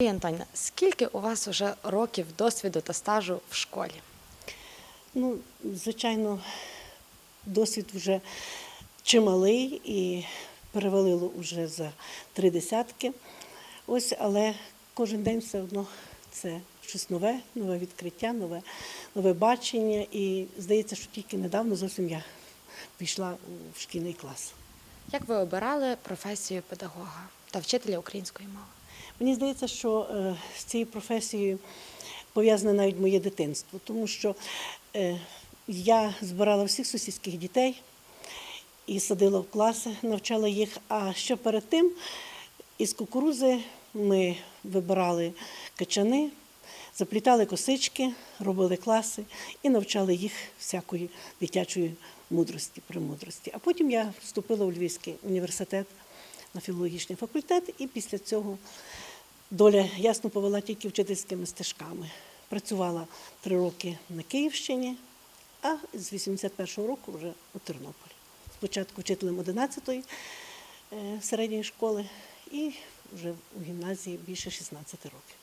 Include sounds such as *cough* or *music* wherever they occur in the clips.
Марія Антонівна, скільки у вас вже років досвіду та стажу в школі? Ну, звичайно, досвід вже чималий і перевалило вже за три десятки. Ось, але кожен день все одно це щось нове, нове відкриття, нове, нове бачення. І здається, що тільки недавно зовсім я пішла в шкільний клас. Як ви обирали професію педагога та вчителя української мови? Мені здається, що е, з цією професією пов'язане навіть моє дитинство, тому що е, я збирала всіх сусідських дітей і садила в класи, навчала їх. А ще перед тим із кукурузи ми вибирали качани, заплітали косички, робили класи і навчали їх всякої дитячої мудрості, премудрості. А потім я вступила у Львівський університет на філологічний факультет, і після цього доля ясно повела тільки вчительськими стежками. Працювала три роки на Київщині, а з 81-го року вже у Тернополі. Спочатку вчителем 11-ї е, середньої школи і вже у гімназії більше 16 років.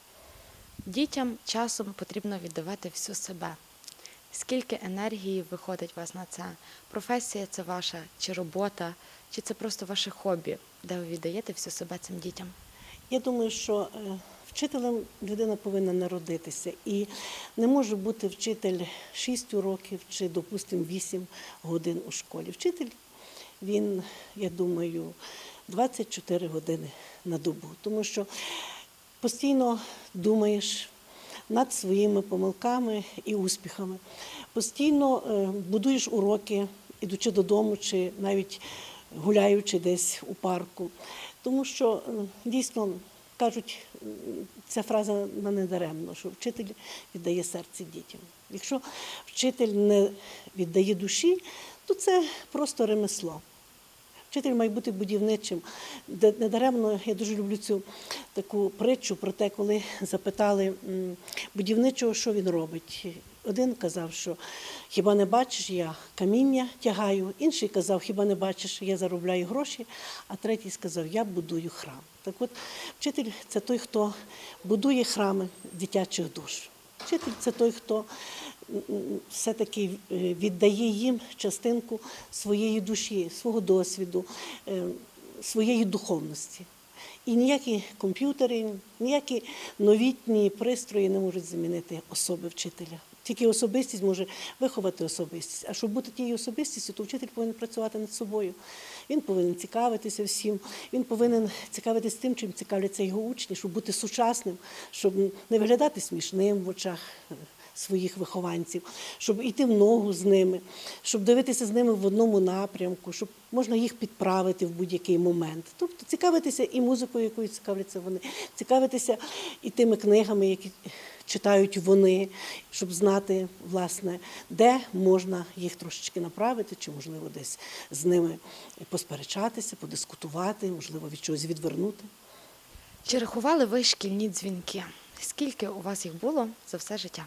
Дітям часом потрібно віддавати всю себе. Скільки енергії виходить у вас на це? Професія це ваша чи робота, чи це просто ваше хобі, де ви віддаєте всю себе цим дітям? Я думаю, що е, вчителем людина повинна народитися. І не може бути вчитель 6 років чи, допустимо, 8 годин у школі. Вчитель, він, я думаю, 24 години на добу, тому що постійно думаєш над своїми помилками і успіхами. Постійно е, будуєш уроки, ідучи додому, чи навіть гуляючи десь у парку. Тому що е, дійсно кажуть, ця фраза на недаремно, що вчитель віддає серце дітям. Якщо вчитель не віддає душі, то це просто ремесло. Вчитель має бути будівничим. Недаремно я дуже люблю цю таку притчу про те, коли запитали будівничого, що він робить. Один казав, що хіба не бачиш, я каміння тягаю, інший казав, хіба не бачиш, я заробляю гроші, а третій сказав, я будую храм. Так от, вчитель це той, хто будує храми дитячих душ. Вчитель це той, хто все-таки е, віддає їм частинку своєї душі, свого досвіду, е, своєї духовності. І ніякі комп'ютери, ніякі новітні пристрої не можуть замінити особи вчителя. Тільки особистість може виховати особистість. А щоб бути тією особистістю, то вчитель повинен працювати над собою. Він повинен цікавитися всім, він повинен цікавитися тим, чим цікавляться його учні, щоб бути сучасним, щоб не виглядати смішним в очах своїх вихованців, щоб йти в ногу з ними, щоб дивитися з ними в одному напрямку, щоб можна їх підправити в будь-який момент. Тобто цікавитися і музикою, якою цікавляться вони, цікавитися і тими книгами, які читають вони, щоб знати, власне, де можна їх трошечки направити, чи можливо десь з ними посперечатися, подискутувати, можливо, від чогось відвернути. Чи рахували ви шкільні дзвінки? Скільки у вас їх було за все життя?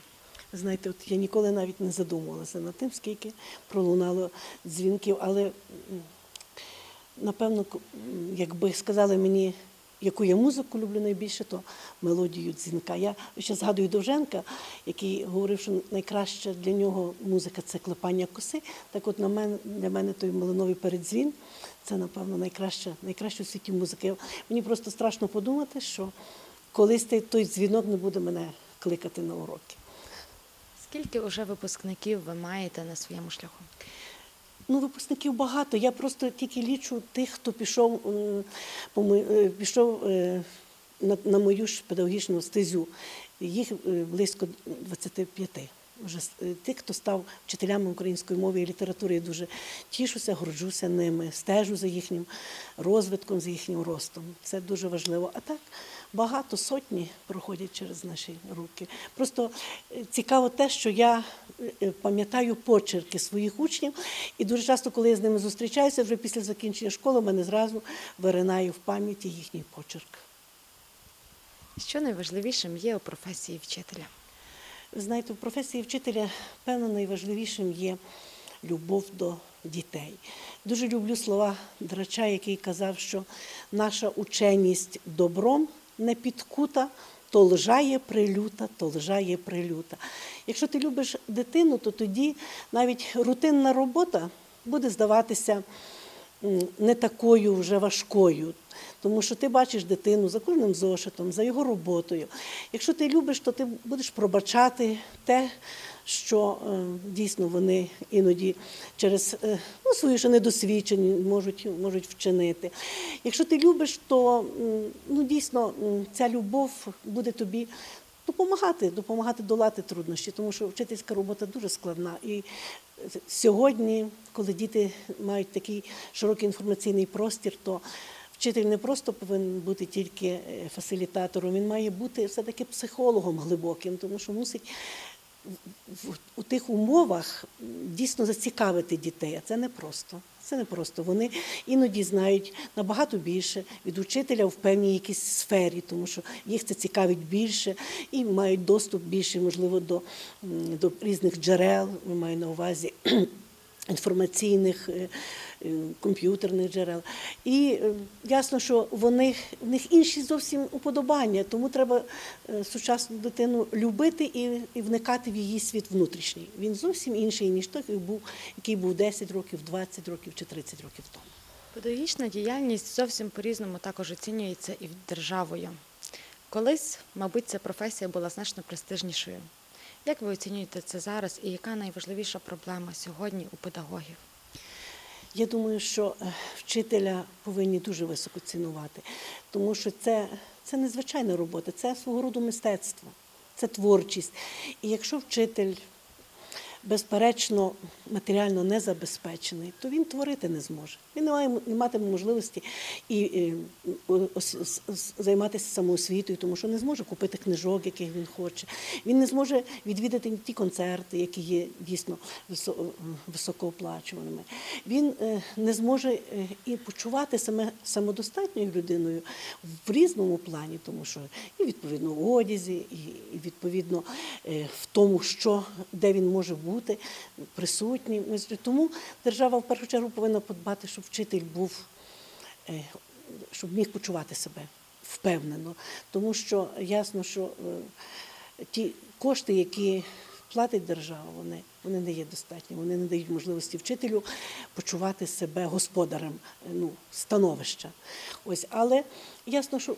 Знаєте, от я ніколи навіть не задумувалася над тим, скільки пролунало дзвінків, але напевно, якби сказали мені, яку я музику люблю найбільше, то мелодію дзвінка. Я ще згадую Довженка, який говорив, що найкраща для нього музика це клепання коси. Так от на мене, для мене той малиновий передзвін це, напевно, найкраща, найкраща у світі музика. Мені просто страшно подумати, що колись той дзвінок не буде мене кликати на уроки. Скільки уже випускників ви маєте на своєму шляху? Ну, випускників багато. Я просто тільки лічу тих, хто пішов, мо- е, пішов е, на, мою ж педагогічну стезю. Їх е, близько 25. Вже е, тих, хто став вчителями української мови і літератури, я дуже тішуся, горджуся ними, стежу за їхнім розвитком, за їхнім ростом. Це дуже важливо. А так багато сотні проходять через наші руки. Просто е, цікаво те, що я е, пам'ятаю почерки своїх учнів, і дуже часто, коли я з ними зустрічаюся, вже після закінчення школи, в мене зразу виринає в пам'яті їхній почерк. Що найважливішим є у професії вчителя? Ви знаєте, в професії вчителя, певно, найважливішим є любов до дітей. Дуже люблю слова Драча, який казав, що наша ученість добром не підкута, То лжа є прилюта, то лжа є прилюта. Якщо ти любиш дитину, то тоді навіть рутинна робота буде здаватися не такою вже важкою. Тому що ти бачиш дитину за кожним зошитом, за його роботою. Якщо ти любиш, то ти будеш пробачати те, що е, дійсно вони іноді через е, ну, свою ж недосвідченість можуть, можуть вчинити. Якщо ти любиш, то ну, дійсно ця любов буде тобі допомагати, допомагати долати труднощі, тому що вчительська робота дуже складна. І сьогодні, коли діти мають такий широкий інформаційний простір, то вчитель не просто повинен бути тільки е, фасилітатором, він має бути все-таки психологом глибоким, тому що мусить у тих умовах дійсно зацікавити дітей, а це не просто. Це не просто. Вони іноді знають набагато більше від учителя в певній якійсь сфері, тому що їх це цікавить більше і мають доступ більше, можливо, до, до різних джерел. Ми маю на увазі інформаційних, е, е, комп'ютерних джерел. І е, ясно, що в них, в них інші зовсім уподобання, тому треба сучасну дитину любити і, і вникати в її світ внутрішній. Він зовсім інший, ніж той, який був, який був 10 років, 20 років чи 30 років тому. Педагогічна діяльність зовсім по-різному також оцінюється і державою. Колись, мабуть, ця професія була значно престижнішою. Як ви оцінюєте це зараз і яка найважливіша проблема сьогодні у педагогів? Я думаю, що е, вчителя повинні дуже високо цінувати, тому що це, це незвичайна робота, це свого роду мистецтво, це творчість. І якщо вчитель, безперечно, матеріально не забезпечений, то він творити не зможе. Він не, має, не матиме можливості і, і ос- ос- ос- займатися самоосвітою, тому що не зможе купити книжок, яких він хоче. Він не зможе відвідати ті концерти, які є дійсно високооплачуваними. Він е, не зможе е, і почувати себе самодостатньою людиною в різному плані, тому що і відповідно в одязі, і і відповідно е, в тому, що де він може бути присутнім. Ось Тому держава в першу чергу повинна подбати, щоб вчитель був е, щоб міг почувати себе впевнено. Тому що ясно, що е, ті кошти, які платить держава, вони, вони не є достатні, вони не дають можливості вчителю почувати себе господарем е, ну, становища. Ось, але ясно, що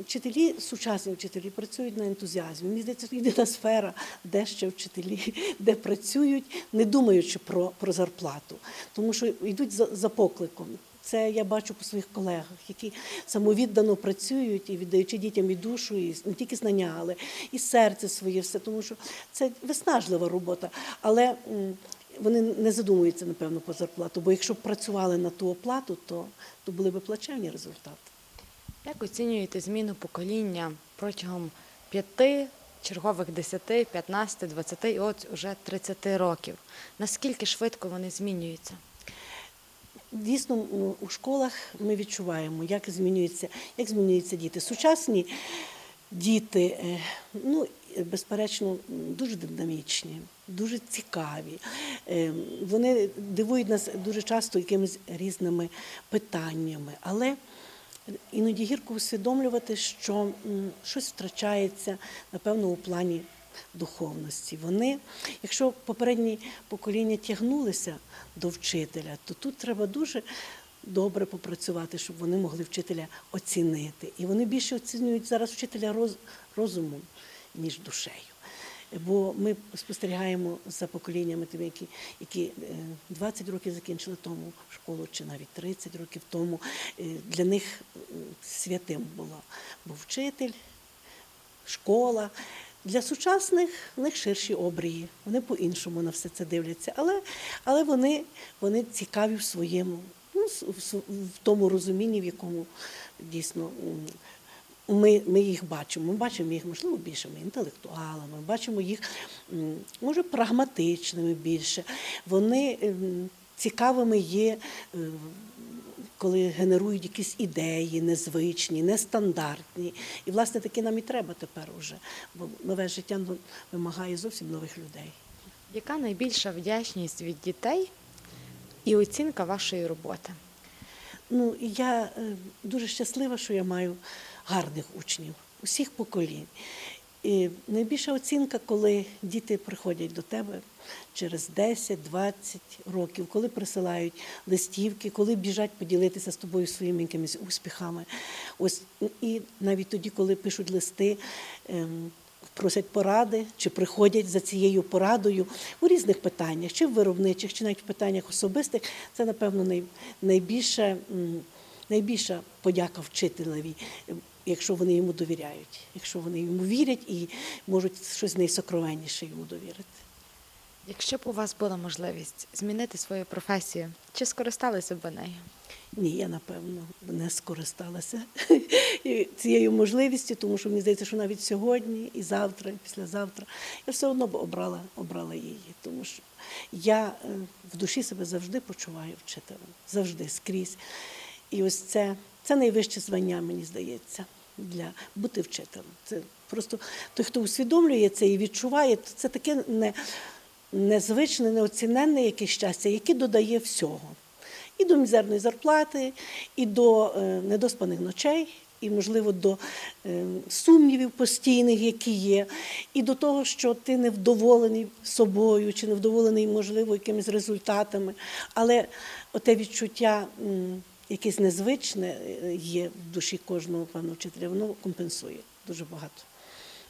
вчителі, сучасні вчителі працюють на ентузіазмі. Мені здається, єдина сфера, де ще вчителі, *laughs* де працюють, не думаючи про, про зарплату, тому що йдуть за, за покликом. Це я бачу по своїх колегах, які самовіддано працюють і віддаючи дітям і душу, і не тільки знання, але і серце своє, все, тому що це виснажлива робота. Але вони не задумуються, напевно, по зарплату, бо якщо б працювали на ту оплату, то, то були б плачевні результати. Як оцінюєте зміну покоління протягом п'яти, чергових 10, 15, 20 і от уже 30 років? Наскільки швидко вони змінюються? Дійсно, у школах ми відчуваємо, як змінюються, як змінюються діти. Сучасні діти, е, ну, безперечно, дуже динамічні, дуже цікаві. Е, Вони дивують нас дуже часто якимись різними питаннями, але іноді гірко усвідомлювати, що щось втрачається, напевно, у плані духовності. Вони, якщо попередні покоління тягнулися до вчителя, то тут треба дуже добре попрацювати, щоб вони могли вчителя оцінити. І вони більше оцінюють зараз вчителя роз, розумом, ніж душею. Бо ми спостерігаємо за поколіннями, тими, які, які е, 20 років закінчили тому школу, чи навіть 30 років тому. Е, Для них е, святим було був вчитель, школа. Для сучасних в них ширші обрії, вони по-іншому на все це дивляться, але, але вони, вони цікаві в своєму, ну, в, тому розумінні, в якому дійсно ми, ми їх бачимо. Ми бачимо їх, можливо, більшими інтелектуалами, бачимо їх, може, прагматичними більше. Вони цікавими є. Коли генерують якісь ідеї незвичні, нестандартні. І, власне, таки нам і треба тепер уже, бо нове життя ну, вимагає зовсім нових людей. Яка найбільша вдячність від дітей і оцінка вашої роботи? Ну, я е, дуже щаслива, що я маю гарних учнів. усіх поколінь. І найбільша оцінка, коли діти приходять до тебе через 10-20 років, коли присилають листівки, коли біжать поділитися з тобою своїми якимись успіхами. Ось і навіть тоді, коли пишуть листи. ем, Просять поради чи приходять за цією порадою у різних питаннях, чи в виробничих, чи навіть в питаннях особистих. Це, напевно, най, найбільше, найбільша подяка вчителеві, якщо вони йому довіряють, якщо вони йому вірять і можуть щось найсокровенніше йому довірити. Якщо б у вас була можливість змінити свою професію, чи скористалися б ви нею? Ні, я напевно не скористалася *laughs* цією можливістю, тому що мені здається, що навіть сьогодні, і завтра, і післязавтра я все одно б обрала, обрала її, тому що я е, в душі себе завжди почуваю вчителем, завжди скрізь. І ось це, це найвище звання, мені здається, для бути вчителем. Це просто той, хто усвідомлює це і відчуває, то це таке не, незвичне, неоціненне якесь щастя, яке додає всього і до мізерної зарплати, і до е, недоспаних ночей, і, можливо, до е, сумнівів постійних, які є, і до того, що ти невдоволений собою, чи невдоволений, можливо, якимись результатами. Але оте відчуття. Якесь незвичне е, є в душі кожного пана вчителя, воно компенсує дуже багато.